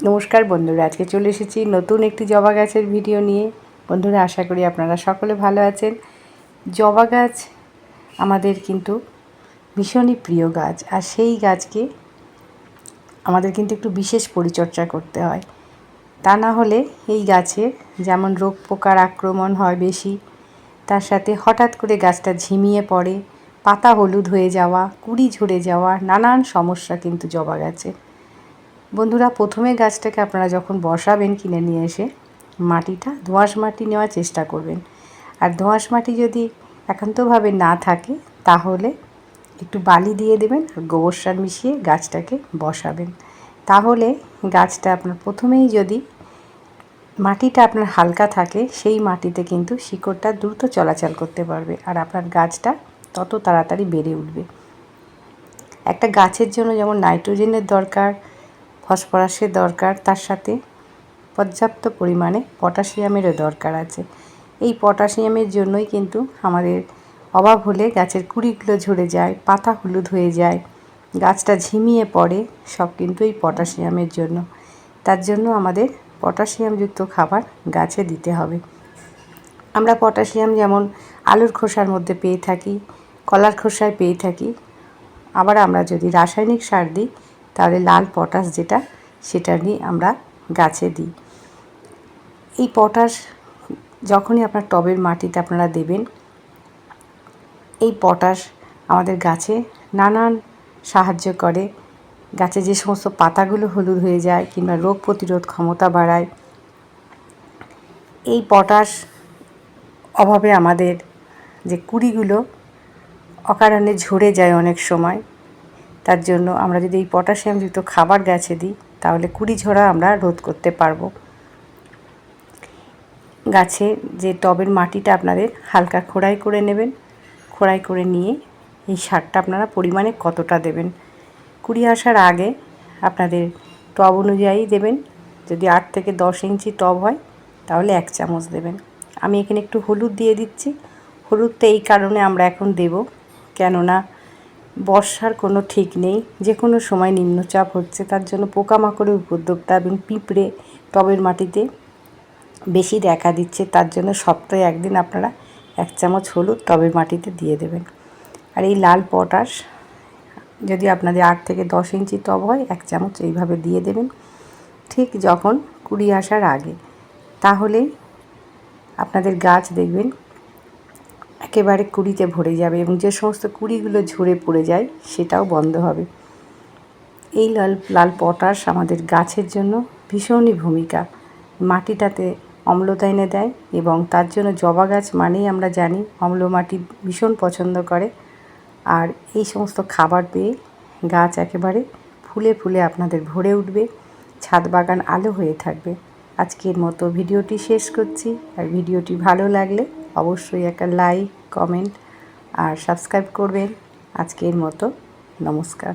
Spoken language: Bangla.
নমস্কার বন্ধুরা, আজকে চলে এসেছি নতুন একটি জবা গাছের ভিডিও নিয়ে। বন্ধুরা, আশা করি আপনারা সকলে ভালো আছেন। জবা গাছ আমাদের কিন্তু ভীষণই প্রিয় গাছ, আর সেই গাছকে আমাদের কিন্তু একটু বিশেষ পরিচর্যা করতে হয়। তা না হলে এই গাছের যেমন রোগ পোকার আক্রমণ হয় বেশি, তার সাথে হঠাৎ করে গাছটা ঝিমিয়ে পড়ে, পাতা হলুদ হয়ে যাওয়া, কুড়ি ঝরে যাওয়া, নানান সমস্যা কিন্তু জবা গাছে। বন্ধুরা, প্রথমে গাছটাকে আপনারা যখন বসাবেন কিনে নিয়ে এসে, মাটিটা দোঁয়াশ মাটি নেওয়ার চেষ্টা করবেন। আর দোঁয়াশ মাটি যদি একান্তভাবে না থাকে, তাহলে একটু বালি দিয়ে দেবেন আর গোবর সার মিশিয়ে গাছটাকে বসাবেন। তাহলে গাছটা আপনার প্রথমেই যদি মাটিটা আপনার হালকা থাকে, সেই মাটিতে কিন্তু শিকড়টা দ্রুত চলাচল করতে পারবে আর আপনার গাছটা তত তাড়াতাড়ি বেড়ে উঠবে। একটা গাছের জন্য যেমন নাইট্রোজেনের দরকার ফসফরাসের দরকার, তার সাথে পর্যাপ্ত পরিমাণে পটাশিয়ামেরও দরকার আছে। এই পটাশিয়ামের জন্যই কিন্তু আমাদের অভাব হলে গাছের কুড়িগুলো ঝরে যায়, পাতা হলুদ হয়ে যায়, গাছটা ঝিমিয়ে পড়ে, সব কিন্তু এই পটাশিয়ামের জন্য। তার জন্য আমাদের পটাশিয়ামযুক্ত খাবার গাছে দিতে হবে। আমরা পটাশিয়াম যেমন আলুর খোসার মধ্যে পেয়ে থাকি, কলার খোসায় পেয়ে থাকি, আবার আমরা যদি রাসায়নিক সার দিই তাহলে লাল পটাশ যেটা, সেটা নিয়ে আমরা গাছে দিই। এই পটাশ যখনই আপনার টবের মাটিতে আপনারা দেবেন, এই পটাশ আমাদের গাছে নানান সাহায্য করে। গাছে যে সমস্ত পাতাগুলো হলুদ হয়ে যায় কিংবা রোগ প্রতিরোধ ক্ষমতা বাড়ায়, এই পটাশ অভাবে আমাদের যে কুড়িগুলো অকারণে ঝরে যায় অনেক সময়। তার জন্য আমরা যদি এই পটাশিয়ামযুক্ত খাবার গাছে দিই, তাহলে কুড়ি ঝরা আমরা রোধ করতে পারব। গাছে যে টবের মাটিটা আপনাদের হালকা খোড়াই করে নেবেন, খোড়াই করে নিয়ে এই সারটা আপনারা পরিমাণে কতটা দেবেন? কুড়ি আসার আগে আপনাদের টব অনুযায়ী দেবেন। যদি আট থেকে দশ ইঞ্চি টব হয়, তাহলে এক চামচ দেবেন। আমি এখানে একটু হলুদ দিয়ে দিচ্ছি। হলুদটা এই কারণে আমরা এখন দেব। কেননা বর্ষার কোনো ঠিক নেই। যে কোনো সময় নিম্নচাপ হচ্ছে, তার জন্য পোকামাকড়ের উপদ্রবটা এবং পিঁপড়ে টবের মাটিতে বেশি দেখা দিচ্ছে, তার জন্য সপ্তাহে একদিন আপনারা এক চামচ হলুদ টবের মাটিতে দিয়ে দেবেন। আর এই লাল পটাশ, যদি আপনাদের আট থেকে দশ ইঞ্চি টব হয়, এক চামচ এইভাবে দিয়ে দেবেন, ঠিক যখন কুড়ি আসার আগে। তাহলে আপনাদের গাছ দেখবেন একেবারে কুড়িতে ভরে যাবে এবং যে সমস্ত কুড়িগুলো ঝরে পড়ে যায় সেটাও বন্ধ হবে। এই লাল লাল পটাশ আমাদের গাছের জন্য ভীষণই ভূমিকা। মাটিটাতে অম্লতা এনে দেয় এবং তার জন্য জবা গাছ মানেই আমরা জানি অম্ল মাটি ভীষণ পছন্দ করে। আর এই সমস্ত খাবার পেয়ে গাছ একেবারে ফুলে ফুলে আপনাদের ভরে উঠবে, ছাদ বাগান আলো হয়ে থাকবে। আজকের মতো ভিডিওটি শেষ করছি। আর ভিডিওটি ভালো লাগলে অবশ্যই একটা লাইক কমেন্ট আর সাবস্ক্রাইব করবেন। আজকের মতো নমস্কার।